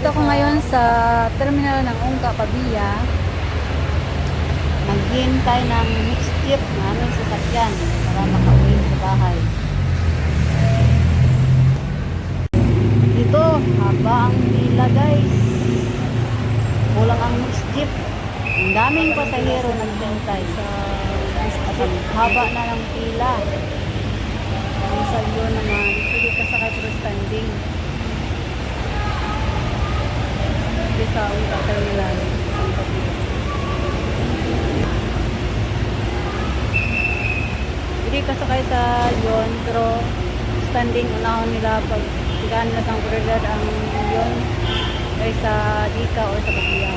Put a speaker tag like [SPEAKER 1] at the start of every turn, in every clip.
[SPEAKER 1] Nandito ako ngayon sa terminal ng Ungka, Pabia. Naghintay ng mixed trip na aming sasakyan para makauwi sa bahay. Dito, haba ang pila guys. Kulang ang mixed jeep. Ang daming pasahero naghintay sa mixed. Haba na ng pila. Ang salyo naman, pwede ka sakay pero standing. Hindi sa Ungka Terminal. Hindi ka sakay sa yon pero standing unahon nila pag tigaan nila sa prioridad ang yon ay sa Dika o sa Pagbiya.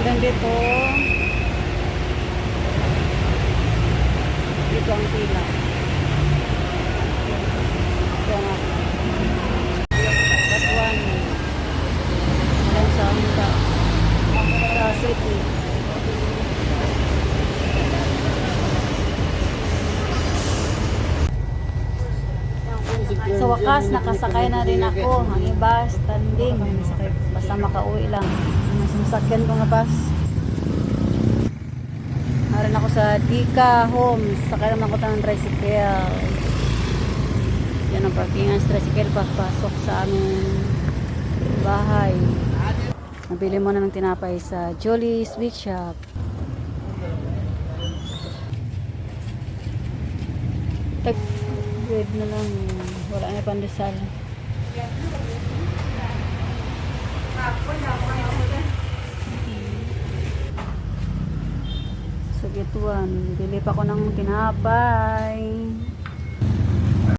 [SPEAKER 1] Hanggang dito ang pila. Ito nga. That one. Hanggang sa city. Sa wakas, nakasakay na rin ako. Ang iba, standing. Basta makauwi lang. Mas masakyan ko nga bus. Narin ako sa Dika Homes. Sakay naman ako ng tricycle. Yan ang parkingan sa tricycle papasok sa aming bahay. Nabili mo na ng tinapay sa Jolly Sweet Shop. Tag bread na lang. Wala na pandesal. So, get one. Bili pa ko ng tinapay.